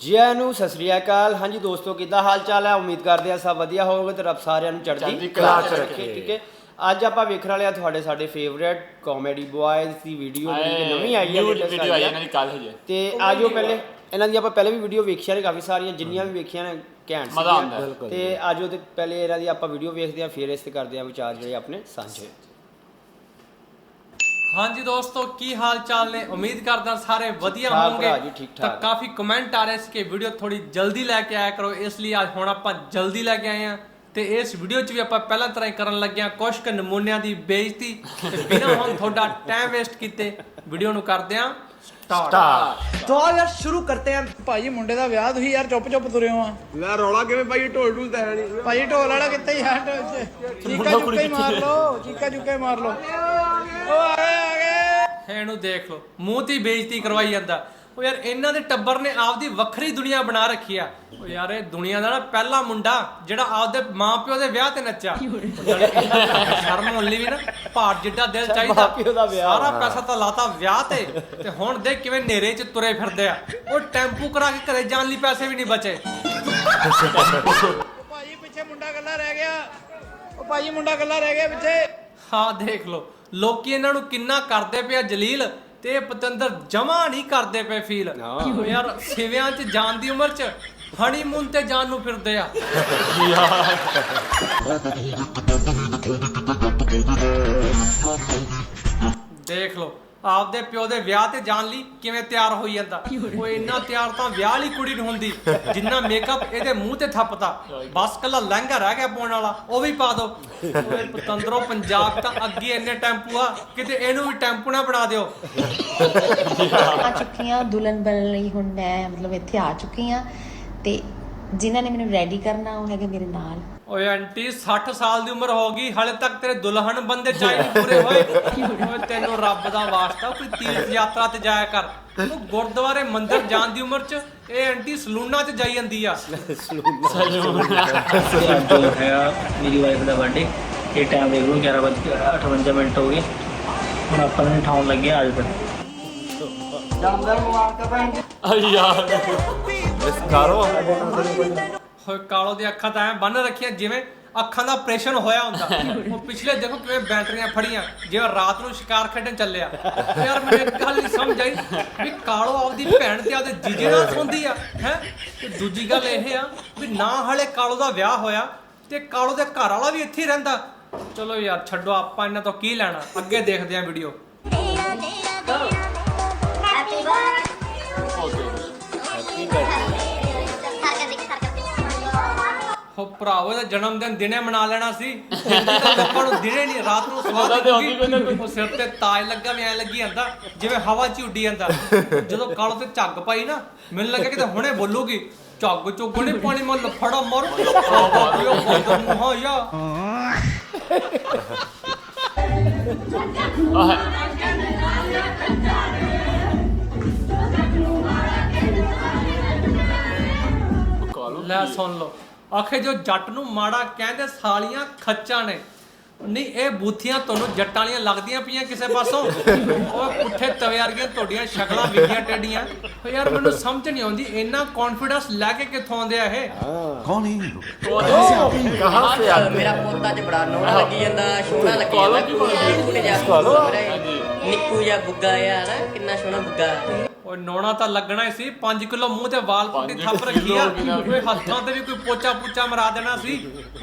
ਜੀ ਆਇਆਂ ਨੂੰ ਸਤਿ ਸ੍ਰੀ ਅਕਾਲ ਹਾਂਜੀ ਦੋਸਤੋ ਕਿੱਦਾਂ ਹਾਲ ਚਾਲ ਹੈ ਉਮੀਦ ਕਰਦੇ ਆ ਸਭ ਵਧੀਆ ਹੋਵੋਗੇ ਤੇ ਰੱਬ ਸਾਰਿਆਂ ਨੂੰ ਚੜ੍ਹਦੀ ਕਲਾ ਚ ਰੱਖੇ। ਠੀਕ ਹੈ ਅੱਜ ਆਪਾਂ ਵੇਖਣ ਵਾਲੇ ਆ ਤੁਹਾਡੇ ਸਾਡੇ ਫੇਵਰੇਟ ਕਾਮੇਡੀ ਬॉयਜ਼ ਦੀ ਵੀਡੀਓ ਜਿਹੜੀ ਨਵੀਂ ਆਈ ਹੈ ਵੀਡੀਓ ਆਈ ਹੈ ਇਹਨਾਂ ਦੀ ਕੱਲ ਹੀ ਹੈ ਤੇ ਆਜੋ ਪਹਿਲੇ ਇਹਨਾਂ ਦੀ ਆਪਾਂ ਪਹਿਲੇ ਵੀ ਵੀਡੀਓ ਵੇਖੀਆਂ ਨੇ ਕਾਫੀ ਸਾਰੀਆਂ ਜਿੰਨੀਆਂ ਵੀ ਵੇਖੀਆਂ ਨੇ ਘੈਂਟ। ਸੀਗੀਆਂ। ਤੇ ਆਜੋ ਤੇ ਪਹਿਲੇ ਇਹਨਾਂ ਦੀ ਆਪਾਂ ਵੀਡੀਓ ਵੇਖਦੇ ਆ ਫਿਰ ਇਸ ਤੇ ਕਰਦੇ ਆ ਵਿਚਾਰ ਜਿਹੜੇ ਆਪਣੇ ਸਾਂਝੇ ਹਾਂਜੀ ਦੋਸਤੋ ਕੀ ਹਾਲ ਚਾਲ ਨੇ? ਉਮੀਦ ਕਰਦਾ ਸਾਰੇ ਵਧੀਆ ਹੋਵੋਗੇ। ਤਾਂ ਕਾਫੀ ਕਮੈਂਟ ਆ ਰਹੇ ਸੀ ਕਿ ਵੀਡੀਓ ਥੋੜੀ ਜਲਦੀ ਲੈ ਕੇ ਆਇਆ ਕਰੋ। ਇਸ ਲਈ ਅੱਜ ਹੁਣ ਆਪਾਂ ਜਲਦੀ ਲੈ ਕੇ ਆਏ ਆ ਤੇ ਇਸ ਵੀਡੀਓ 'ਚ ਵੀ ਆਪਾਂ ਪਹਿਲਾਂ ਤਰ੍ਹਾਂ ਹੀ ਕਰਨ ਲੱਗੇ ਆ ਕੁਝ ਨਮੂਨਿਆਂ ਦੀ ਬੇਇੱਜ਼ਤੀ ਬਿਨਾਂ ਹੁਣ ਤੁਹਾਡਾ ਟਾਈਮ ਵੇਸਟ ਕੀਤੇ ਵੀਡੀਓ ਨੂੰ ਕਰਦੇ ਆ ਸਟਾਰਟ ਦੋ ਯਾਰ ਸ਼ੁਰੂ ਕਰਤੇ ਆ ਭਾਈ ਮੁੰਡੇ ਦਾ ਵਿਆਹ ਤੁਸੀਂ ਯਾਰ ਚੁੱਪ ਚੁੱਪ ਤੁਰੇ ਹੋ। ਆ ਲੈ ਰੌਲਾ ਕਿਵੇਂ? ਭਾਈ ਢੋਲ ਢੂਲ ਤਾਂ ਹੈ ਨਹੀਂ। ਭਾਈ ਢੋਲ ਵਾਲਾ ਕਿੱਥੇ ਯਾਰ ਚੀਕਾ ਜੁਕੇ ਮਾਰ ਲੋ ਚੀਕਾ ਜੁਕੇ ਮਾਰ ਲੋ ਇਹਨੂੰ ਦੇਖ ਲਓ। ਮੂੰਹ ਤੇ ਬੇਇੱਜ਼ਤੀ ਕਰਵਾਈ ਜਾਂਦਾ। ਉਹ ਯਾਰ ਇਹਨਾਂ ਦੇ ਟੱਬਰ ਨੇ ਆਪਦੀ ਵੱਖਰੀ ਦੁਨੀਆ ਬਣਾ ਰੱਖੀ ਆ। ਉਹ ਯਾਰ ਇਹ ਦੁਨੀਆ ਦਾ ਨਾ ਪਹਿਲਾ ਮੁੰਡਾ ਜਿਹੜਾ ਆਪਦੇ ਮਾਪਿਓ ਦੇ ਵਿਆਹ ਤੇ ਨੱਚਾ ਸ਼ਰਮ ਲਈ ਵੀ ਨਾ। ਭਾਰ ਜਿੱਡਾ ਦਿਲ ਚਾਹੀਦਾ। ਮਾਂ-ਪਿਓ ਦਾ ਵਿਆਹ। ਸਾਰਾ ਪੈਸਾ ਤਾਂ ਲਾਤਾ ਵਿਆਹ ਤੇ। ਤੇ ਹੁਣ ਦੇਖ ਕਿਵੇਂ ਨੇਰੇ 'ਚ ਤੁਰੇ ਫਿਰਦੇ ਆ। ਉਹ ਟੈਂਪੂ ਕਰਾ ਕੇ ਘਰੇ ਜਾਣ ਲਈ ਪੈਸੇ ਵੀ ਨਹੀਂ ਬਚੇ। ਉਹ ਭਾਜੀ ਪਿੱਛੇ ਮੁੰਡਾ ਗੱਲਾ ਰਹਿ ਗਿਆ। ਉਹ ਭਾਜੀ ਮੁੰਡਾ ਗੱਲਾ ਰਹਿ ਗਿਆ ਪਿੱਛੇ। ਹਾਂ ਦੇਖ ਲਓ। ਲੋਕੀ ਇਹਨਾਂ ਨੂੰ ਕਿੰਨਾ ਕਰਦੇ ਪਿਆ ਜਲੀਲ ਤੇ ਇਹ ਪਤੰਦਰ ਜਮਾ ਨਹੀਂ ਕਰਦੇ ਪਏ ਫੀਲ। ਯਾਰ ਸਿਵਿਆਂ 'ਚ ਜਾਣ ਦੀ ਉਮਰ 'ਚ ਹਨੀਮੂਨ ਤੇ ਜਾਣ ਨੂੰ ਫਿਰਦੇ ਆ। ਦੇਖ ਲਓ। ਆਪਦੇ ਪਿਓ ਦੇ ਵਿਆਹ ਤੇ ਜਾਣ ਲਈ ਕਿਵੇਂ ਤਿਆਰ ਹੋਈ ਜਾਂਦਾ? ਉਹ ਇੰਨਾ ਤਿਆਰ ਤਾਂ ਵਿਆਹ ਲਈ ਕੁੜੀ ਨੂੰ ਹੁੰਦੀ। ਜਿੰਨਾ ਮੇਕਅਪ ਇਹਦੇ ਮੂੰਹ ਤੇ ਥੱਪਦਾ। ਬਸ ਕੱਲਾ ਲਹਿੰਗਾ ਰਹਿ ਗਿਆ ਪਾਉਣ ਵਾਲਾ, ਉਹ ਵੀ ਪਾ ਦੋ। ਓਏ, ਪਤੰਦਰੋ, ਪੰਜਾਬ ਤਾਂ ਅੱਗੇ ਇੰਨੇ ਟੈਂਪੂ ਆ, ਕਿਤੇ ਇਹਨੂੰ ਵੀ ਟੈਂਪੂ ਨਾ ਬਣਾ ਦਿਓ। ਆ ਚੁੱਕੀ ਆ ਦੁਲਹਨ ਬਣਨ ਲਈ ਹੁਣ ਮੈਂ ਮਤਲਬ ਇੱਥੇ ਆ ਚੁੱਕੀ ਹਾਂ ਤੇ ਜਿਨ੍ਹਾਂ ਨੇ ਮੈਨੂੰ ਰੈਡੀ ਕਰਨਾ ਉਹ ਹੈਗੇ ਮੇਰੇ ਨਾਲ। ਓਏ ਆਂਟੀ 60 ਸਾਲ ਦੀ ਉਮਰ ਹੋ ਗਈ ਹਲੇ ਤੱਕ ਤੇਰੇ ਦੁਲਹਨ ਬੰਦੇ ਚਾਹੀ ਨਹੀਂ ਪੂਰੇ ਹੋਏ। ਓਏ ਤੈਨੂੰ ਰੱਬ ਦਾ ਵਾਸਤਾ ਕੋਈ ਤੀਰਥ ਯਾਤਰਾ ਤੇ ਜਾਇਆ ਕਰ। ਤੂੰ ਗੁਰਦੁਆਰੇ ਮੰਦਿਰ ਜਾਣ ਦੀ ਉਮਰ 'ਚ ਇਹ ਆਂਟੀ ਸਲੂਨਾ 'ਚ ਜਾਈ ਜਾਂਦੀ ਆ। ਅੱਜ ਹੈ ਮੇਰੀ ਵਾਈਫ ਦਾ ਬਰਥਡੇ ਇਹ ਟਾਈਮ ਦੇਖ ਲਓ 11:58 ਮਿੰਟ ਹੋ ਗਏ। ਹੁਣ ਆਪਾਂ ਨੂੰ ਠਾਉਣ ਲੱਗੇ ਆ ਅੱਜ ਫਿਰ ਯਾਰ। ਹੋਏ ਕਾਲੋ? ਦੀਆਂ ਅੱਖਾਂ ਤਾਂ ਐ ਬੰਨ ਰੱਖੀਆਂ ਜਿਵੇਂ ਅੱਖਾਂ ਦਾ ਆਪਰੇਸ਼ਨ ਹੋਇਆ ਹੁੰਦਾ। ਉਹ ਪਿਛਲੇ ਦੇਖੋ ਕਿਵੇਂ ਬੈਟਰੀਆਂ ਫੜੀਆਂ ਜਿਵੇਂ ਰਾਤ ਨੂੰ ਸ਼ਿਕਾਰ ਖੇਡਣ ਚੱਲਿਆ। ਯਾਰ ਮੈਨੂੰ ਇੱਕ ਗੱਲ ਨਹੀਂ ਸਮਝ ਆਈ ਵੀ ਕਾਲੋ ਆਪਦੀ ਭੈਣ ਤੇ ਆਪਦੇ ਜੀਜੇ ਨਾਲ ਸੌਂਦੀ ਆ ਹੈ? ਤੇ ਦੂਜੀ ਗੱਲ ਇਹ ਆ ਵੀ ਨਾ ਹਲੇ ਕਾਲੋ ਦਾ ਵਿਆਹ ਹੋਇਆ ਤੇ ਕਾਲੋ ਦੇ ਘਰ ਵਾਲਾ ਵੀ ਇੱਥੇ ਰਹਿੰਦਾ। ਚਲੋ ਯਾਰ ਛੱਡੋ ਆਪਾਂ ਇਹਨਾਂ ਤੋਂ ਕੀ ਲੈਣਾ? ਅੱਗੇ ਦੇਖਦੇ ਆਂ ਵੀਡੀਓ ਹੋ ਭਰਾਵੋ ਦਾ ਜਨਮ ਦਿਨ ਦਿਨੇ ਮਨਾ ਲੈਣਾ ਸੀ। ਤਾਂ ਲੋਕਾਂ ਨੂੰ ਦਿਨੇ ਨਹੀਂ ਰਾਤ ਨੂੰ ਸਵਾਦ ਤੇ ਹੁੰਦੀ ਕੋਈ ਨਾ ਕੋਈ। ਉਹ ਸਿਰ ਤੇ ਤਾਜ ਲੱਗਾ ਐ ਲੱਗੀ ਜਾਂਦਾ ਜਿਵੇਂ ਹਵਾ 'ਚ ਉੱਡੀ ਜਾਂਦਾ। ਜਦੋਂ ਕਾਲੋ ਤੇ ਝੱਗ ਪਾਈ ਨਾ ਮੈਨੂੰ ਲੱਗਾ ਕਿ ਹੁਣੇ ਬੋਲੂਗੀ ਝੱਗ ਚੋਂ ਨਹੀਂ ਪਾਣੀ ਮੱਲ ਲਫੜਾ ਮਰ। ਉਹ ਬੰਦ ਮੂੰਹਾਂ ਯਾ ਲੈ ਸੁਣ ਲਓ। ਆਖੇ ਜੋ ਜੱਟ ਨੂੰ ਮਾੜਾ ਕਹਿੰਦੇ ਸਾਲੀਆਂ ਖੱਚਾਂ ਨੇ। ਨਹੀਂ ਇਹ ਬੂਥੀਆਂ ਤੁਹਾਨੂੰ ਜੱਟਾਂ ਵਾਲੀਆਂ ਲੱਗਦੀਆਂ ਪਈਆਂ ਕਿਸੇ ਪਾਸੋਂ? ਉਹ ਪੁੱਠੇ ਤਵੇ ਵਰਗੀਆਂ ਤੁਹਾਡੀਆਂ ਸ਼ਕਲਾਂ ਵਿਗੀਆਂ ਟੇਡੀਆਂ ਓ ਯਾਰ ਮੈਨੂੰ ਸਮਝ ਨਹੀਂ ਆਉਂਦੀ ਇੰਨਾ ਕੌਨਫੀਡੈਂਸ ਲੈ ਕੇ ਕਿੱਥੋਂ ਆਉਂਦੇ ਆ ਇਹ? ਕਹਾਂ ਸੇ ਆ ਮੇਰਾ ਪੋਤਾ ਚ ਬੜਾ ਨੋਣਾ ਲੱਗੀ ਜਾਂਦਾ ਸੋਹਣਾ ਲੱਗੀ ਜਾਂਦਾ? ਨਿੱਕੂ ਜਿਹਾ ਬੁੱਗਾ ਨਾ ਕਿੰਨਾ ਸੋਹਣਾ ਬੁੱਗਾ ਓਏ ਨੋਣਾ ਤਾਂ ਲੱਗਣਾ ਹੀ ਸੀ 5 ਕਿਲੋ ਮੂੰਹ ਤੇ ਵਾਲ ਪੁੱਟੀ ਥੱਪ ਰੱਖੀ ਆ ਓਏ ਹੱਥਾਂ ਤੇ ਵੀ ਕੋਈ ਪੋਚਾ ਪੁੱਚਾ ਮਰਾ ਦੇਣਾ ਸੀ।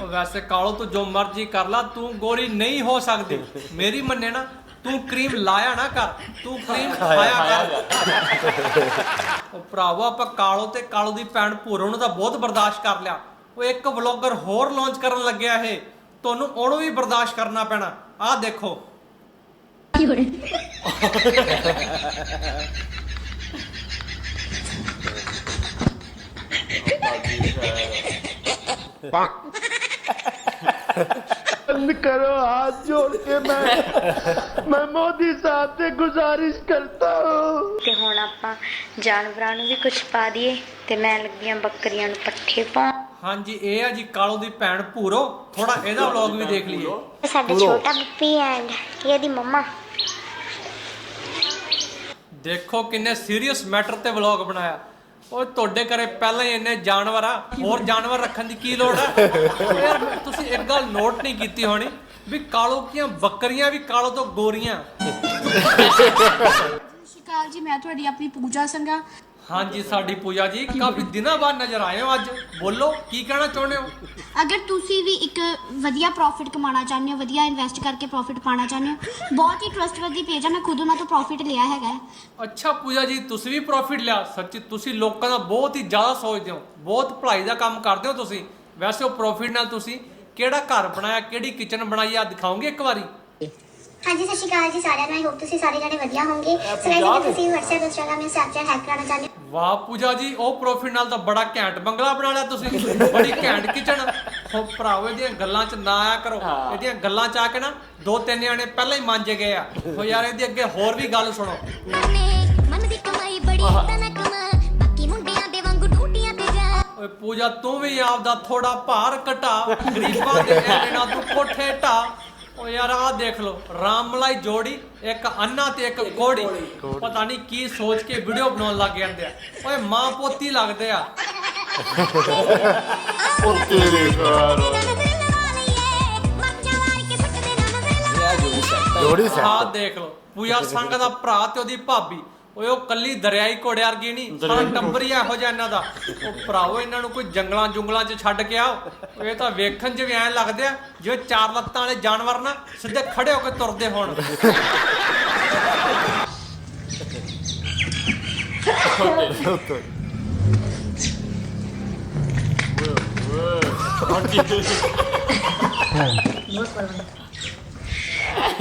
ਓ ਵੈਸੇ ਕਾਲੋ ਤੂੰ ਜੋ ਮਰਜ਼ੀ ਕਰ ਲਾ ਤੂੰ ਗੋਰੀ ਨਹੀਂ ਹੋ ਸਕਦੀ। ਮੇਰੀ ਮੰਨੇ ਨਾ ਤੂੰ ਕਰੀਮ ਲਾਇਆ ਨਾ ਕਰ ਤੂੰ ਕਰੀਮ ਖਾਇਆ ਕਰ। ਉਹ ਭਰਾਵੋ ਆਪਾਂ ਕਾਲੋ ਤੇ ਕਾਲੋ ਦੀ ਭੈਣ ਭੂਰੋ ਨੂੰ ਤਾਂ ਬਹੁਤ ਬਰਦਾਸ਼ਤ ਕਰ ਲਿਆ। ਉਹ ਇੱਕ ਵਲੌਗਰ ਹੋਰ ਲਾਂਚ ਕਰਨ ਲੱਗਿਆ ਇਹ। ਤੁਹਾਨੂੰ ਉਹਨੂੰ ਵੀ ਬਰਦਾਸ਼ਤ ਕਰਨਾ ਪੈਣਾ। ਆਹ ਦੇਖੋ। बंद करो हाथ जोड़ के मैं मैं मोदी साहब से गुजारिश करता हूँ ਤੇ ਹੁਣ ਆਪਾਂ ਜਾਨਵਰਾਂ ਨੂੰ ਵੀ ਕੁਝ ਪਾ ਦਈਏ ਤੇ ਮੈਂ ਲੱਗੀਆਂ ਬੱਕਰੀਆਂ ਨੂੰ ਪੱਠੇ ਪਾਉਣ ਹਾਂਜੀ ਇਹ ਆ ਜੀ ਕਾਲੋ ਦੀ ਭੈਣ ਭੂਰੋ ਥੋੜਾ ਇਹਦਾ ਵਲੌਗ ਵੀ ਦੇਖ ਲਈਏ ਇਹ ਸਾਡਾ ਛੋਟਾ ਬੱਪੀ ਐਂਡ ਇਹਦੀ ਮੰਮਾ ਦੇਖੋ ਕਿੰਨੇ ਸੀਰੀਅਸ ਮੈਟਰ ਤੇ ਵਲੌਗ ਬਣਾਇਆ ਉਹ ਤੁਹਾਡੇ ਘਰੇ ਪਹਿਲਾਂ ਹੀ ਇੰਨੇ ਜਾਨਵਰ ਆ, ਹੋਰ ਜਾਨਵਰ ਰੱਖਣ ਦੀ ਕੀ ਲੋੜ ਆ? ਯਾਰ, ਤੁਸੀਂ ਇੱਕ ਗੱਲ ਨੋਟ ਨਹੀਂ ਕੀਤੀ ਹੋਣੀ ਵੀ ਕਾਲੋ ਕੀਆਂ ਬੱਕਰੀਆਂ ਵੀ ਕਾਲੋ ਤੋਂ ਗੋਰੀਆਂ। ਸਤਿ ਸ਼੍ਰੀ ਅਕਾਲ ਜੀ, ਮੈਂ ਤੁਹਾਡੀ ਆਪਣੀ ਪੂਜਾ ਸੰਗਾ ਹਾਂਜੀ ਸਾਡੀ ਪੂਜਾ ਜੀ ਕਾਫੀ ਦਿਨਾਂ ਬਾਅਦ ਨਜ਼ਰ ਆਏ ਹੋ ਅੱਜ। ਬੋਲੋ ਕੀ ਕਹਿਣਾ ਚਾਹੁੰਦੇ ਹੋ? ਅਗਰ ਤੁਸੀਂ ਵੀ ਇੱਕ ਵਧੀਆ ਪ੍ਰੋਫਿਟ ਕਮਾਉਣਾ ਚਾਹੁੰਦੇ ਹੋ ਵਧੀਆ ਇਨਵੈਸਟ ਕਰਕੇ ਪ੍ਰੋਫਿਟ ਪਾਉਣਾ ਚਾਹੁੰਦੇ ਹੋ ਬਹੁਤ ਹੀ ਟਰਸਟਵਰਦੀ ਪੇਜ ਆ ਮੈਂ ਖੁਦ ਉਹਨਾਂ ਤੋਂ ਪ੍ਰੋਫਿਟ ਲਿਆ ਹੈਗਾ ਹੈ। ਅੱਛਾ ਪੂਜਾ ਜੀ ਤੁਸੀਂ ਵੀ ਪ੍ਰੋਫਿਟ ਲਿਆ। ਸੱਚੀ ਤੁਸੀਂ ਲੋਕਾਂ ਦਾ ਬਹੁਤ ਹੀ ਜ਼ਿਆਦਾ ਸੋਚਦੇ ਹੋ। ਬਹੁਤ ਭਲਾਈ ਦਾ ਕੰਮ ਕਰਦੇ ਹੋ ਤੁਸੀਂ। ਵੈਸੇ ਉਹ ਪ੍ਰੋਫਿਟ ਨਾਲ ਤੁਸੀਂ ਕਿਹੜਾ ਘਰ ਬਣਾਇਆ ਕਿਹੜੀ ਕਿਚਨ ਬਣਾਈ ਆ ਦਿਖਾਓਗੇ ਇੱਕ ਵਾਰੀ? ਹਾਂਜੀ ਸਤਿ ਸ਼੍ਰੀ ਅਕਾਲ ਜੀ ਸਾਰਿਆਂ ਨੂੰ। ਆਈ ਹੋਪ ਤੁਸੀਂ ਸਾਰੇ ਜਣੇ ਵਧੀਆ ਹੋਵੋਗੇ। ਸੋ ਵੈਸੇ ਵੀ ਤੁਸੀਂ WhatsApp Instagram ਜਾਂ Snapchat ਹੈਕ ਕਰਨਾ ਚਾਹੁੰਦੇ ਹੋ। ਵਾਹ ਪੂਜਾ ਜੀ ਉਹ ਪ੍ਰੋਫਿਟ ਨਾਲ ਤਾਂ ਬੜਾ ਘੈਂਟ ਬੰਗਲਾ ਬਣਾ ਲਿਆ ਤੁਸੀਂ। ਬੜੀ ਘੈਂਟ ਕਿਚਨ ਹੋ ਭਰਾਵੋ ਇਹਦੀਆਂ ਗੱਲਾਂ 'ਚ ਨਾ ਆਇਆ ਕਰੋ। ਇਹਦੀਆਂ ਗੱਲਾਂ 'ਚ ਆ ਕੇ ਨਾ ਦੋ ਤਿੰਨ ਜਣੇ ਪਹਿਲਾਂ ਹੀ ਮੰਜੇ ਗਏ ਆ। ਹੋ ਯਾਰ ਇਹਦੀ ਅੱਗੇ ਹੋਰ ਵੀ ਗੱਲ ਸੁਣੋ। ਮਨ ਦੀ ਕਮਾਈ ਬੜੀ ਤਨਕ ਬਾਕੀ ਮੁੰਡਿਆਂ ਦੇ ਵਾਂਗੂ ਡੂਟੀਆਂ ਤੇ ਜਾ। ਓਏ ਪੂਜਾ ਤੂੰ ਵੀ ਆਪਦਾ ਥੋੜਾ ਭਾਰ ਘਟਾ। ਗਰੀਬਾਂ ਦੇ ਐਵੇਂ ਨਾਲ ਤੂੰ ਕੋਠੇ ਢਾ। ਓ ਯਾਰ ਆਹ ਦੇਖ ਲੋ ਰਾਮਮਲਾਈ ਜੋੜੀ ਇੱਕ ਅੰਨਾ ਤੇ ਇੱਕ ਕੋੜੀ। ਪਤਾ ਨਹੀਂ ਕੀ ਸੋਚ ਕੇ ਵੀਡੀਓ ਬਣਾਉਣ ਲੱਗ ਜਾਂਦੇ ਆ। ਓਏ ਮਾਂ ਪੋਤੀ ਲੱਗਦੇ ਆ। ਜੋੜੀ ਆਹ ਦੇਖ ਲੋ ਪੂਜਾ ਸੰਘ ਦਾ ਭਰਾ ਤੇ ਉਹਦੀ ਭਾਬੀ। ਓਏ ਉਹ ਕੱਲੀ ਦਰਿਆਈ ਘੋੜੇ ਵਰਗੀ ਨਹੀਂ ਸਾਰਾ ਟੰਬਰੀਆ ਇਹੋ ਜਿਹਾ ਇਹਨਾਂ ਦਾ। ਉਹ ਭਰਾਵੋ ਇਹਨਾਂ ਨੂੰ ਕੋਈ ਜੰਗਲਾਂ ਜੁੰਗਲਾਂ 'ਚ ਛੱਡ ਕੇ ਆਓ। ਇਹ ਤਾਂ ਵੇਖਣ 'ਚ ਵੀ ਐਂ ਲੱਗਦੇ ਆ ਜਿਵੇਂ ਚਾਰ ਲੱਤਾਂ ਵਾਲੇ ਜਾਨਵਰ ਨਾ ਸਿੱਧੇ ਖੜੇ ਹੋ ਕੇ ਤੁਰਦੇ ਹੋਣ।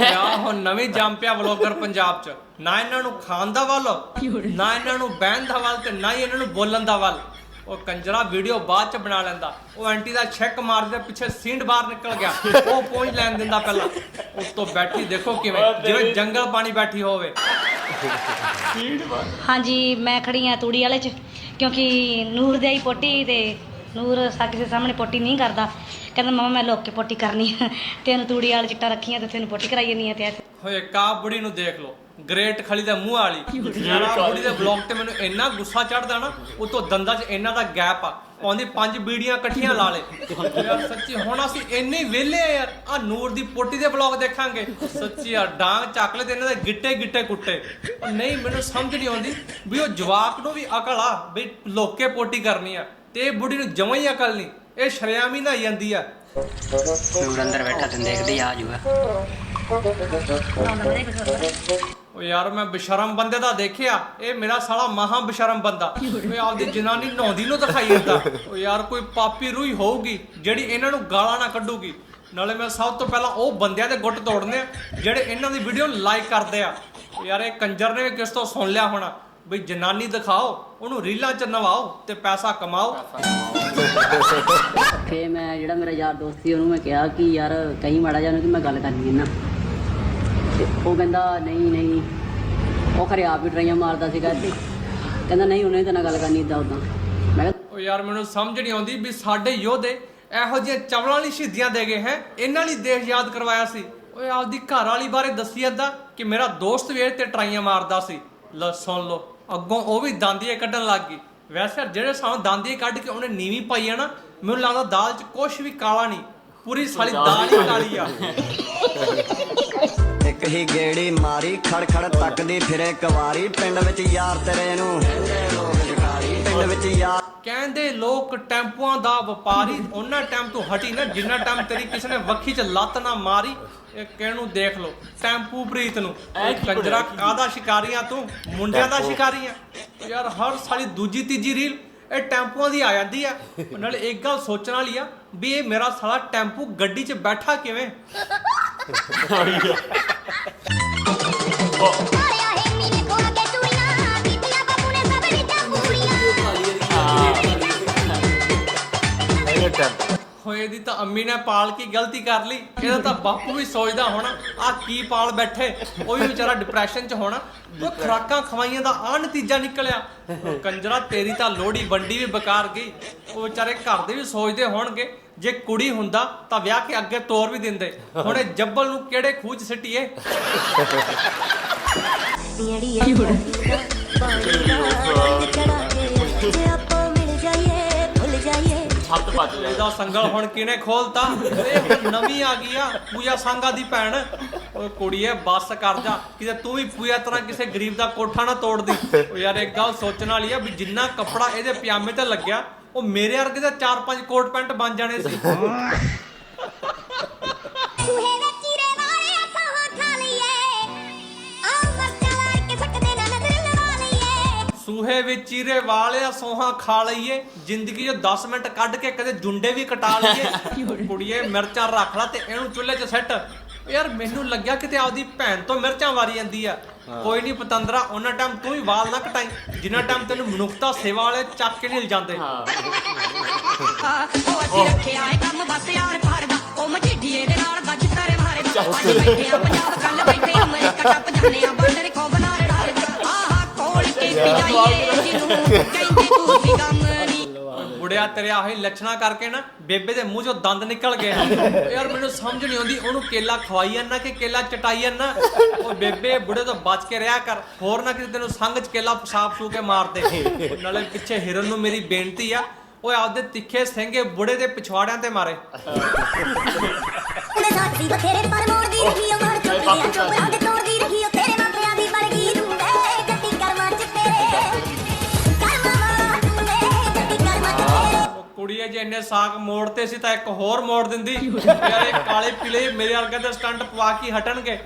ਯਾ ਹੁਣ ਨਵੀਂ ਜੰਮ ਪਿਆ ਵਲੋਗਰ ਪੰਜਾਬ 'ਚ। ਨਾ ਇਹਨਾਂ ਨੂੰ ਖਾਣ ਦਾ ਵੱਲ ਨਾ ਇਹਨਾਂ ਨੂੰ ਬਹਿਣ ਦਾ ਵੱਲ ਤੇ ਨਾ ਹੀ ਇਹਨਾਂ ਨੂੰ ਬੋਲਣ ਦਾ ਵੱਲ। ਉਹ ਕੰਜਰਾ ਵੀਡੀਓ ਬਾਅਦ 'ਚ ਬਣਾ ਲੈਂਦਾ। ਉਹ ਆਂਟੀ ਦਾ ਛੱਕ ਮਾਰਦੇ ਪਿੱਛੇ ਸੀਂਡ ਬਾਹਰ ਨਿਕਲ ਗਿਆ। ਉਹ ਪਹੁੰਚ ਲੈਣ ਦਿੰਦਾ ਪਹਿਲਾਂ। ਉਸ ਤੋਂ ਬੈਠੀ ਦੇਖੋ ਕਿਵੇਂ ਜਿਵੇਂ ਜੰਗਲ ਪਾਣੀ ਬੈਠੀ ਹੋਵੇ। ਹਾਂਜੀ ਮੈਂ ਖੜੀ ਆ ਤੂੜੀ ਵਾਲੇ 'ਚ ਕਿਉਂਕਿ ਨੂਰ ਦੇ ਆਈ ਪੋਟੀ ਤੇ ਨੂਰ ਸਾ ਕਿਸੇ ਸਾਹਮਣੇ ਪੋਟੀ ਨਹੀਂ ਕਰਦਾ। ਕਹਿੰਦਾ ਮਮਾ ਮੈਂ ਲੋਕ ਕੇ ਪੋਟੀ ਕਰਨੀ ਆ। ਤੇ ਇਹਨੂੰ ਤੂੜੀ ਵਾਲੇ ਚਿੱਟਾ ਰੱਖੀਆਂ ਤੇ ਤੈਨੂੰ ਪੋਟੀ ਕਰਾਈ ਜਾਨੀ ਆ ਤੇ ਹੋਏ ਕਾ ਬੁੜੀ ਨੂੰ ਦੇਖ ਲਓ। ਗ੍ਰੇਟ ਖਲੀ ਦਾ ਮੂੰਹ ਵਾਲੀ। ਯਾਰ ਬੁੜੀ ਦੇ ਬਲੌਗ ਤੇ ਮੈਨੂੰ ਇੰਨਾ ਗੁੱਸਾ ਚੜਦਾ ਨਾ ਉਤੋਂ ਦੰਦਾਂ 'ਚ ਇਹਨਾਂ ਦਾ ਗੈਪ ਆ। ਆਉਂਦੀ ਪੰਜ ਬੀੜੀਆਂ ਇਕੱਠੀਆਂ ਲਾ ਲੇ। ਯਾਰ ਸੱਚੀ ਹੁਣ ਅਸੀਂ ਇੰਨੇ ਵਿਹਲੇ ਆ ਯਾਰ। ਆ ਨੂਰ ਦੀ ਪੋਟੀ ਦੇ ਬਲੌਗ ਦੇਖਾਂਗੇ। ਸੱਚੀ ਯਾਰ ਡਾਂਗ ਚੱਕ ਲੈ ਤੇ ਇਹਨਾਂ ਦੇ ਗਿੱਟੇ ਗਿੱਟੇ ਕੁੱਟੇ। ਉਹ ਨਹੀਂ ਮੈਨੂੰ ਸਮਝ ਨਹੀਂ ਆਉਂਦੀ ਵੀ ਉਹ ਜਵਾਕ ਨੂੰ ਵੀ ਅਕਲ ਆ ਵੀ ਲੋਕੇ ਪੋਟੀ ਕਰਨੀ ਆ। ਤੇ ਇਹ ਬੁੜੀ ਨੂੰ ਜਮਾਂ ਹੀ ਅਕਲ ਨਹੀਂ। ਇਹ ਸ਼ਰਿਆਮੀ ਨਾ ਜਾਂਦੀ ਆ। ਨੂਰ ਅੰਦਰ ਬੈਠਾ ਤੈਨੂੰ ਦੇਖਦੀ ਆ ਜੂਗਾ। ਓ ਯਾਰ ਮੈਂ ਬਿਸ਼ਰਮ ਬੰਦੇ ਦਾ ਦੇਖਿਆ। ਇਹ ਮੇਰਾ ਸਾਲਾ ਮਹਾ ਬਿਸ਼ਰਮ ਬੰਦਾ। ਓਏ ਆਪਦੀ ਜਨਾਨੀ ਨਹਾਉਂਦੀ ਨੂੰ ਦਿਖਾਈ ਜਾਂਦਾ ਓ ਯਾਰ ਕੋਈ ਪਾਪੀ ਰੂਹੀ ਹੋਊਗੀ ਜਿਹੜੀ ਇਹਨਾਂ ਨੂੰ ਗਾਲਾਂ ਨਾ ਕੱਢੂਗੀ। ਨਾਲੇ ਮੈਂ ਸਭ ਤੋਂ ਪਹਿਲਾਂ ਉਹ ਬੰਦਿਆਂ ਦੇ ਗੁੱਟ ਤੋੜਨੇ ਆ ਜਿਹੜੇ ਇਹਨਾਂ ਦੀ ਵੀਡੀਓ ਲਾਈਕ ਕਰਦੇ ਆ। ਯਾਰ ਇਹ ਕੰਜਰ ਨੇ ਵੀ ਕਿਸ ਤੋਂ ਸੁਣ ਲਿਆ ਹੋਣਾ? ਬਈ ਜਨਾਨੀ ਦਿਖਾਓ ਉਹਨੂੰ ਰੀਲਾਂ ਚ ਨਵਾਓ ਤੇ ਪੈਸਾ ਕਮਾਓ। ਫੇ ਮੈਂ ਜਿਹੜਾ ਮੇਰਾ ਯਾਰ ਦੋਸਤ ਸੀ ਉਹਨੂੰ ਮੈਂ ਕਿਹਾ ਕਿ ਯਾਰ ਕਹੀਂ ਮਾੜਾ ਉਹਨੂੰ ਕਿ ਮੈਂ ਗੱਲ ਕਰਨੀ ਹੈ ਨਾ। ਤੇ ਉਹ ਕਹਿੰਦਾ ਨਹੀਂ ਨਹੀਂ। ਉਹ ਖਰੇ ਆਪ ਵੀ ਟਰਾਈਆਂ ਮਾਰਦਾ ਸੀਗਾ ਤੇ ਕਹਿੰਦਾ ਨਹੀਂ ਉਹਨੇ ਤਾਂ ਨਾਲ ਗੱਲ ਕਰਨੀ ਇਦਾਂ ਉਦਾਂ ਮੈਂ ਕਿਹਾ ਓ ਯਾਰ ਮੈਨੂੰ ਸਮਝ ਨਹੀਂ ਆਉਂਦੀ ਵੀ ਸਾਡੇ ਯੋਧੇ ਇਹੋ ਜਿਹੇ ਚਵਲਾਂ ਵਾਲੀ ਸ਼ਹੀਦੀਆਂ ਦੇ ਗਏ ਹੈ। ਇਹਨਾਂ ਲਈ ਦੇਸ਼ ਯਾਦ ਕਰਵਾਇਆ ਸੀ। ਓਏ ਆਪਦੀ ਘਰ ਵਾਲੀ ਬਾਰੇ ਦੱਸੀ ਅੱਦਾ ਕਿ ਮੇਰਾ ਦੋਸਤ ਵੀ ਇਹ ਤੇ ਟਰਾਈਆਂ ਮਾਰਦਾ ਸੀ। ਲੈ ਸੁਣ ਲਓ। ਅੱਗੋਂ ਉਹ ਵੀ ਦਾੰਦੀਆਂ ਕੱਢਣ ਲੱਗ ਗਈ। ਵੈਸੇ ਜਿਹੜੇ ਸਾਨੂੰ ਦਾੰਦੀਆਂ ਕੱਢ ਕੇ ਉਹਨੇ ਨੀਵੀਂ ਪਾਈ ਆ ਨਾ ਮੈਨੂੰ ਲੱਗਦਾ ਦਾਲ 'ਚ ਕੁਝ ਵੀ ਕਾਲਾ ਨਹੀਂ ਪੂਰੀ ਸਾਲੀ ਦਾਲ ਹੀ ਕਾਲੀ। ਆ। ਇੱਕ ਹੀ ਗੇੜੀ ਮਾਰੀ ਖੜ ਖੜ ਤੱਕਦੀ ਫਿਰੇ ਕਵਾਰੀ ਪਿੰਡ ਵਿੱਚ ਯਾਰ ਤੇਰੇ ਨੂੰ। ਪਿੰਡ ਵਿੱਚ ਯਾਰ ਕਹਿੰਦੇ ਲੋਕ ਟੈਂਪੂਆਂ ਦਾ ਵਪਾਰੀ ਉਹਨਾਂ ਟਾਈਮ ਤੋਂ ਹਟੀ ਨਾ ਜਿੰਨਾ ਟਾਈਮ ਤੇਰੀ ਕਿਸੇ ਨੇ ਵੱਖੀ 'ਚ ਲੱਤ ਨਾ ਮਾਰੀ ਇਹ ਕਿਹਨੂੰ ਦੇਖ ਲੋ ਟੈਂਪੂ ਪ੍ਰੀਤ ਨੂੰ। ਕੰਜਰਾ ਕਾਦਾ ਸ਼ਿਕਾਰੀਆਂ ਤੂੰ? ਮੁੰਡਿਆਂ ਦਾ ਸ਼ਿਕਾਰੀ ਆ ਯਾਰ ਹਰ ਸਾਲੀ ਦੂਜੀ ਤੀਜੀ ਰੀਲ ਇਹ ਟੈਂਪੂਆਂ ਦੀ ਆ ਜਾਂਦੀ ਆ। ਨਾਲੇ ਇੱਕ ਗੱਲ ਸੋਚਣ ਵਾਲੀ ਆ ਵੀ ਇਹ ਮੇਰਾ ਸਾਲਾ ਟੈਂਪੂ ਗੱਡੀ 'ਚ ਬੈਠਾ ਕਿਵੇਂ? ਹੋਏ ਦੀ ਤਾਂ ਅੰਮੀ ਨੇ ਪਾਲ ਕੀ ਗਲਤੀ ਕਰ ਲਈ। ਇਹਦਾ ਤਾਂ ਬਾਪੂ ਵੀ ਸੋਚਦਾ ਹੋਣਾ ਆ ਕੀ ਪਾਲ ਬੈਠੇ, ਉਹ ਵੀ ਵਿਚਾਰਾ ਡਿਪਰੈਸ਼ਨ 'ਚ ਹੋਣਾ। ਉਹ ਖਰਾਕਾਂ ਖਵਾਈਆਂ ਦਾ ਆ ਨਤੀਜਾ ਨਿਕਲਿਆ। ਉਹ ਕੰਜਰਾ, ਤੇਰੀ ਤਾਂ ਲੋੜੀ ਵੰਡੀ ਵੀ ਬਕਾਰ ਗਈ। ਉਹ ਵਿਚਾਰੇ ਘਰ ਦੇ ਵੀ ਸੋਚਦੇ ਹੋਣਗੇ, ਜੇ ਕੁੜੀ ਹੁੰਦਾ ਤਾਂ ਵਿਆਹ ਕੇ ਅੱਗੇ ਤੋਰ ਵੀ ਦਿੰਦੇ। ਹੁਣ ਇਹ ਜੱਬਲ ਨੂੰ ਕਿਹੜੇ ਖੂਚ ਸਿੱਟੀਏ? ਜੇ ਆਪਾਂ ਮਿਲ ਜਾਈਏ, ਭੁੱਲ ਜਾਈਏ। ਛੱਤ ਪੱਟ ਜਾ ਇਹਦਾ ਸੰਗਲ ਹੁਣ ਕਿਨੇ ਖੋਲਤਾ? ਇਹ ਹੁਣ ਨਵੀਂ ਆ ਗਈ ਆ, ਪੂਜਾ ਸੰਗਾ ਦੀ ਭੈਣ। ਓਏ ਕੁੜੀਏ ਬੱਸ ਕਰ ਜਾ। ਕਿਤੇ ਤੂੰ ਵੀ ਪੂਜਾ ਤਰ੍ਹਾਂ ਕਿਸੇ ਗਰੀਬ ਦਾ ਕੋਠਾ ਨਾ ਤੋੜਦੀ ਓ ਯਾਰ, ਇੱਕ ਗੱਲ ਸੋਚਣ ਵਾਲੀ ਆ ਵੀ ਜਿੰਨਾ ਕੱਪੜਾ ਇਹਦੇ ਪਜਾਮੇ ਤੇ ਲੱਗਿਆ, ਉਹ ਮੇਰੇ ਵਰਗੇ ਦਾ ਚਾਰ ਪੰਜ ਕੋਟ ਪੈਂਟ ਬਣ ਜਾਣੇ ਸੀ। ਸੂਹੇ ਵਿੱਚ ਚੀਰੇ ਵਾਲਿਆ ਸੋਹਾ ਖਾ ਲਈਏ। ਜ਼ਿੰਦਗੀ 'ਚ 10 ਮਿੰਟ ਕੱਢ ਕੇ ਕਦੇ ਜੁੰਡੇ ਵੀ ਕਟਾ ਲਈਏ। ਕੁੜੀਏ ਮਿਰਚਾਂ ਰੱਖ ਲਾ ਤੇ ਇਹਨੂੰ ਚੁੱਲ੍ਹੇ 'ਚ ਸੱਟ। ਯਾਰ ਮੈਨੂੰ ਲੱਗਿਆ ਕਿਤੇ ਆਪਦੀ ਭੈਣ ਤੋਂ ਮਿਰਚਾਂ ਵਾਰੀ ਜਾਂਦੀ ਆ। ਕੋਈ ਨਹੀਂ ਪਤੰਦਰਾ ਉਹਨਾਂ ਟਾਈਮ ਤੂੰ ਵੀ ਵਾਲ ਨਾ ਕਟਾਈ। ਜਿੰਨਾ ਟਾਈਮ ਤੈਨੂੰ ਮਨੁੱਖਤਾ ਸੇਵਾ ਵਾਲੇ ਚੱਕ ਕੇ ਨਹੀਂ ਜਾਂਦੇ। ਉਹ ਅਸੀਂ ਰੱਖਿਆ ਏ ਕੰਮ ਬਸ ਯਾਰ ਫੜਦਾ ਉਹ ਮਝੀਡੀਏ ਦੇ ਨਾਲ ਗੱਜ ਤਰੇ ਮਾਰੇ ਦਾ ਅੱਜ ਬੈਠੇ ਆ ਪੰਜਾਬ ਕੱਲ ਬੈਠੇ ਅਮਰੀਕਾ ਟੱਪ ਜਾਣੇ ਆ ਬੰਦਰ ਕੋ ਬੁੜਿਆ ਤੇਰੇ ਆਹੀ ਲੱਛਣਾ ਕਰਕੇ ਨਾ ਬੇਬੇ ਦੇ ਮੂੰਹ ਚੋਂ ਦੰਦ ਨਿਕਲ ਗਏ ਯਾਰ ਮੈਨੂੰ ਸਮਝ ਨਹੀਂ ਆਉਂਦੀ, ਉਹਨੂੰ ਕੇਲਾ ਖਵਾਈ ਜਾਂਦਾ ਕਿ ਕੇਲਾ ਚਟਾਈ ਜਾਂਦਾ? ਉਹ ਬੇਬੇ, ਬੁੜੇ ਤੋਂ ਬਚ ਕੇ ਰਿਹਾ ਕਰ, ਹੋਰ ਨਾ ਕਿਤੇ ਤੈਨੂੰ ਸੰਗ ਚ ਕੇਲਾ ਸਾਫ਼ ਸੂ ਕੇ ਮਾਰ ਦੇ। ਨਾਲੇ ਪਿੱਛੇ ਹਿਰਨ ਨੂੰ ਮੇਰੀ ਬੇਨਤੀ ਆ ਓਏ ਆਪਦੇ ਤਿੱਖੇ ਸਿੰਘੇ ਬੁੜੇ ਦੇ ਪਿਛਵਾੜਿਆਂ ਤੇ ਮਾਰੇ। ਉਹਨੇ ਸਾਥੀ ਬਥੇਰੇ ਪਰ ਮੋੜਦੀ ਰਹੀ ਉਹ ਮਰ ਚੁੱਕੀ ਆ ਚੋਪੜਾ ਉਹ ਕੁੜੀਏ ਜੇ ਇੰਨੇ ਸਾਕ ਮੋੜਤੇ ਸੀ ਤਾਂ ਇੱਕ ਹੋਰ ਮੋੜ ਦਿੰਦੀ। ਯਾਰ ਇਹ ਕਾਲੇ ਪੀਲੇ ਮੇਰੇ ਵਰਗੇ ਦੇ ਸਟੰਟ ਪਵਾ ਕੇ ਹੀ ਹਟਣਗੇ।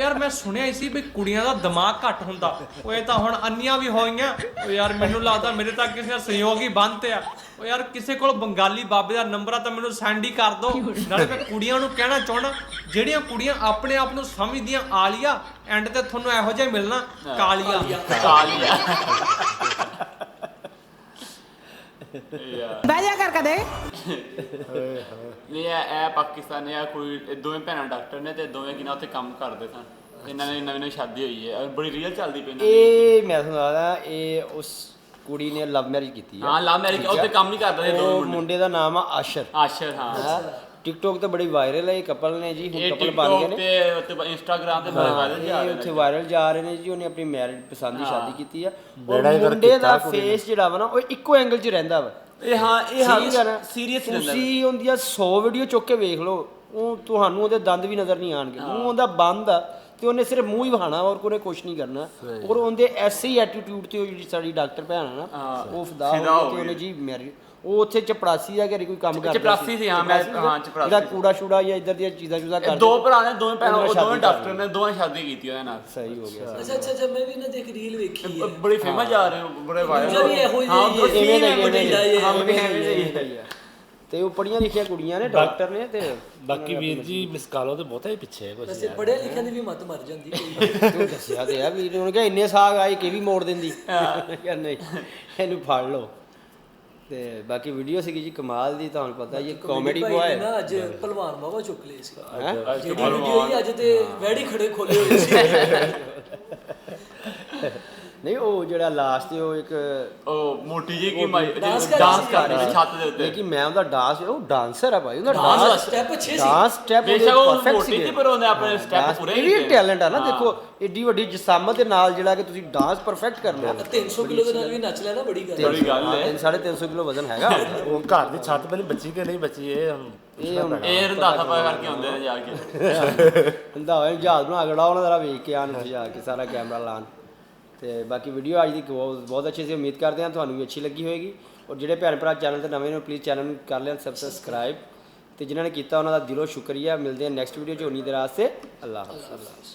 ਯਾਰ ਮੈਂ ਸੁਣਿਆ ਹੀ ਸੀ ਵੀ ਕੁੜੀਆਂ ਦਾ ਦਿਮਾਗ ਘੱਟ ਹੁੰਦਾ। ਉਹ ਇਹ ਤਾਂ ਹੁਣ ਅੰਨੀਆਂ ਵੀ ਹੋਈਆਂ। ਓ ਯਾਰ ਮੈਨੂੰ ਲੱਗਦਾ ਮੇਰੇ ਤਾਂ ਕਿਸੇ ਸਹਿਯੋਗੀ ਬੰਦ ਆ। ਓ ਯਾਰ ਕਿਸੇ ਕੋਲ ਬੰਗਾਲੀ ਬਾਬੇ ਦਾ ਨੰਬਰ ਆ ਤਾਂ ਮੈਨੂੰ ਸੈਂਡ ਹੀ ਕਰ ਦੋ। ਨਾਲੇ ਮੈਂ ਕੁੜੀਆਂ ਨੂੰ ਕਹਿਣਾ ਚਾਹਣਾ ਜਿਹੜੀਆਂ ਕੁੜੀਆਂ ਆਪਣੇ ਆਪ ਨੂੰ ਸਮਝਦੀਆਂ ਆਲੀਆ ਐਂਡ ਤੇ ਤੁਹਾਨੂੰ ਇਹੋ ਜਿਹਾ ਹੀ ਮਿਲਣਾ ਕਾਲੀਆ। ਕਾਲੀਆ। ਬਹਿ ਜਾ ਕਰ ਕਦੇ। ਨਹੀਂ ਇਹ ਇਹ ਪਾਕਿਸਤਾਨੀ ਆ ਕੋਈ ਇਹ ਦੋਵੇਂ ਭੈਣਾਂ ਡਾਕਟਰ ਨੇ ਤੇ ਦੋਵੇਂ ਕਿਨਾਂ ਉੱਥੇ ਕੰਮ ਕਰਦੇ ਸਨ। ਇਹਨਾਂ ਨੇ ਨਵੀਂ ਨਵੀਂ ਸ਼ਾਦੀ ਹੋਈ ਹੈ। ਬੜੀ ਰੀਅਲ ਚੱਲਦੀ ਪਈ ਇਹਨਾਂ ਦੀ। ਇਹ ਮੈਂ ਤੁਹਾਨੂੰ ਦੱਸਦਾ ਇਹ ਉਸ ਕੁੜੀ ਨੇ ਲਵ ਮੈਰਿਜ ਕੀਤੀ ਹੈ। ਹਾਂ ਲਵ ਮੈਰਿਜ ਉੱਥੇ? ਕੰਮ ਨਹੀਂ ਕਰਦੇ ਇਹ ਉਹ ਦੋਵੇਂ ਮੁੰਡੇ। ਮੁੰਡੇ ਦਾ ਨਾਮ ਆ ਆਸ਼ਰ। ਆਸ਼ਰ ਹਾਂ? ਟਿਕਟੋਕ ਤੇ ਬੜੀ ਵਾਇਰਲ ਹੈ ਇਹ ਕਪਲ ਨੇ ਜੀ ਹੁਣ ਕਪਲ ਬਣ ਗਏ ਨੇ। ਤੇ ਉੱਤੇ ਇੰਸਟਾਗ੍ਰਾਮ ਤੇ ਬੜੇ ਵਾਇਰਲ ਜਾ ਇਹ ਰਹੇ ਉੱਥੇ ਨੇ ਵਾਇਰਲ ਜਾ ਰਹੇ ਨੇ ਜੀ ਉਹਨੇ ਆਪਣੀ ਮੈਰਿਜ ਪਸੰਦ ਦੀ। ਸ਼ਾਦੀ ਕੀਤੀ ਆ। ਮੁੰਡੇ ਦਾ। ਫੇਸ ਜਿਹੜਾ ਵਾ ਨਾ ਉਹ ਇੱਕੋ ਐਂਗਲ 'ਚ ਰਹਿੰਦਾ ਵਾ। ਇਹ ਹਾਂ ਇਹ ਹਾਂ ਆ? ਸੀਰੀਅਸ ਰਹਿੰਦਾ। ਤੁਸੀਂ ਉਹਦੀਆਂ 100 ਵੀਡੀਓ ਚੁੱਕ ਕੇ ਵੇਖ ਲਓ ਉਹ ਤੁਹਾਨੂੰ ਉਹਦੇ ਦੰਦ ਵੀ ਨਜ਼ਰ ਨਹੀਂ ਆਣਗੇ ਮੂੰਹ ਉਹਦਾ ਬੰਦ ਆ ਤੇ ਉਹਨੇ ਸਿਰਫ ਮੂੰਹ ਹੀ ਵਹਾਣਾ ਔਰ ਕੋਨੇ ਕੁਝ ਨਹੀਂ ਕਰਨਾ। ਔਰ ਉਹਦੇ ਐਸੇ ਹੀ ਐਟੀਟਿਊਡ ਤੇ ਉਹ ਜਿਹੜੀ ਸਾਡੀ ਡਾਕਟਰ ਭੈਣ ਆ ਨਾ ਉਹ ਫਦਾ ਹੋ ਗਈ ਕਿ ਉਹਨੇ। ਜੀ ਮੈਰੀ ਉਹ ਉੱਥੇ ਚਪੜਾਸੀ ਆ ਕਿ ਕੋਈ ਕੰਮ ਕਰਦਾ ਚਪੜਾਸੀ ਸੀ, ਹਾਂ, ਮੈਂ- ਹਾਂ, ਚਪੜਾਸੀ ਜਿਹੜਾ। ਕੂੜਾ ਸ਼ੂੜਾ ਜਾਂ ਇਧਰ ਦੀਆਂ ਚੀਜ਼ਾਂ ਚੂਜ਼ਾਂ ਕਰਦੇ ਦੋ ਭਰਾ ਨੇ ਦੋਵੇਂ ਭੈਣਾਂ ਉਹਨਾਂ ਉਹ ਦੋਵੇਂ ਡਾਕਟਰ ਨੇ ਦੋਵੇਂ ਸ਼ਾਦੀ ਕੀਤੀ ਉਹਦੇ ਨਾਲ ਸਹੀ ਹੋ ਗਿਆ ਅੱਛਾ ਅੱਛਾ ਅੱਛਾ ਮੈਂ ਵੀ ਇਹਨਾਂ ਦੀ ਇੱਕ ਰੀਲ ਵੇਖੀ ਹੈ। ਬੜੀ ਫੇਮਸ ਜਾ ਰਹੇ ਹੋ ਬੜੇ ਵਾਇਰਲ ਵੀ ਹਾਂ। ਹੀ ਉਹ। ਇਵੇਂ ਦਾ ਹੀ, ਹੀ, ਹਾਂ, ਇਵੇਂ ਦਾ ਹੀ, ਆ। ਤੇ ਉਹ ਪੜੀਆਂ ਲਿਖੀਆਂ ਕੁੜੀਆਂ ਨੇ ਡਾਕਟਰ ਨੇ ਤੇ ਬਾਕੀ ਵੀਰ ਜੀ ਮਿਸ ਕਾਲੋ ਤੇ ਬਹੁਤਾ ਹੀ ਪਿੱਛੇ ਹੈ ਕੁਝ ਵੈਸੇ ਪੜਿਆ ਲਿਖਿਆ ਦੀ ਵੀ ਮਤ ਮਰ ਜਾਂਦੀ ਕੋਈ। ਤੂੰ ਦੱਸਿਆ ਤੇ ਆ ਵੀਰ ਨੇ ਉਹਨੇ ਕਿਹਾ ਇੰਨੇ ਸਾਗ ਆਏ ਕਿ ਵੀ ਮੋੜ ਦਿੰਦੀ। ਯਾਰ ਨਹੀਂ ਇਹਨੂੰ ਫੜ ਲਓ। ਤੇ ਬਾਕੀ ਵੀਡੀਓ ਸੀਗੀ ਜੀ ਕਮਾਲ ਦੀ ਤੁਹਾਨੂੰ ਪਤਾ ਇਹ ਕਾਮੇਡੀ ਬੁਆਏ ਨੇ ਨਾ ਅੱਜ ਭਲਵਾਨ ਬਾਬਾ ਚੁੱਕ ਲਏ ਸੀ। ਹੈਂ? ਜਿਹੜੀ ਵੀਡੀਓ ਅੱਜ ਤੇ ਵੈੜੀ ਖੜੇ ਖੋਲੇ ਹੋਏ ਸੀ। ਨਹੀਂ ਉਹ ਜਿਹੜਾ ਲਾਸਟ ਤੇ ਉਹ ਇੱਕ ਉਹ ਮੋਟੀ ਜੀ ਕੀ ਮਾਈ ਡਾਂਸ ਕਰ ਰਹੀ ਸੀ। ਛੱਤ ਦੇ ਉੱਤੇ। ਲੇਕਿਨ ਮੈਂ ਉਹਦਾ ਡਾਂਸ ਉਹ ਡਾਂਸਰ ਆ ਭਾਈ ਉਹਦਾ ਡਾਂਸ ਸਟੈਪ ਅੱਛੇ ਸੀ। ਡਾਂਸ ਸਟੈਪ ਉਹ ਮੋਟੀ ਸੀ ਪਰ ਉਹਨੇ ਆਪਣੇ ਸਟੈਪ ਪੂਰੇ ਇਹ ਵੀ ਕੀਤੇ। ਟੈਲੈਂਟ ਆ ਨਾ। ਦੇਖੋ ਏਡੀ ਵੱਡੀ ਜਿਸਾਮਤ ਦੇ ਨਾਲ ਜਿਹੜਾ ਕਿ ਤੁਸੀਂ ਡਾਂਸ ਪਰਫੈਕਟ ਕਰ ਲਿਆ 300 ਕਿਲੋ ਦੇ ਨਾਲ ਵੀ ਨੱਚ ਲਿਆ ਨਾ ਬੜੀ ਗੱਲ ਬੜੀ ਗੱਲ ਹੈ 350 ਕਿਲੋ ਵਜ਼ਨ ਹੈਗਾ। ਉਹ ਘਰ ਦੀ ਛੱਤ ਪਹਿਲੇ ਬੱਚੀ ਕਿ ਨਹੀਂ ਬੱਚੀ ਇਹ ਇਹ ਇਹ ਰੰਦਾਸਾ ਪਾ ਕਰਕੇ ਆਉਂਦੇ ਨੇ ਜਾ ਕੇ। ਹੁੰਦਾ ਹੋਇਆ ਜਹਾਜ਼ ਬਣਾ ਕੇ ਉਹਨਾਂ ਦਾ ਵੇਖ ਕੇ ਆਣ ਜਾ ਕੇ ਸਾਰਾ ਕੈਮਰਾ ਲਾਣ ਤੇ ਬਾਕੀ ਵੀਡੀਓ ਅੱਜ ਦੀ ਬਹੁਤ ਬਹੁਤ ਅੱਛੀ ਸੀ, ਉਮੀਦ ਕਰਦੇ ਹਾਂ ਤੁਹਾਨੂੰ ਵੀ ਅੱਛੀ ਲੱਗੀ ਹੋਵੇਗੀ ਔਰ ਜਿਹੜੇ ਭੈਣ ਭਰਾ ਚੈਨਲ ਤੇ ਨਵੇਂ ਨੇ ਪਲੀਜ਼ ਚੈਨਲ ਨੂੰ ਕਰ ਲੈਣ ਸਬਸਕ੍ਰਾਈਬ ਤੇ ਜਿਨ੍ਹਾਂ ਨੇ ਕੀਤਾ ਉਹਨਾਂ ਦਾ ਦਿਲੋਂ ਸ਼ੁਕਰੀਆ। ਮਿਲਦੇ ਹਾਂ ਨੈਕਸਟ ਵੀਡੀਓ ਚ। ਉਨੀ ਦੇਰ ਵਾਸਤੇ ਅੱਲਾਹ ਹਾਫਿਜ਼।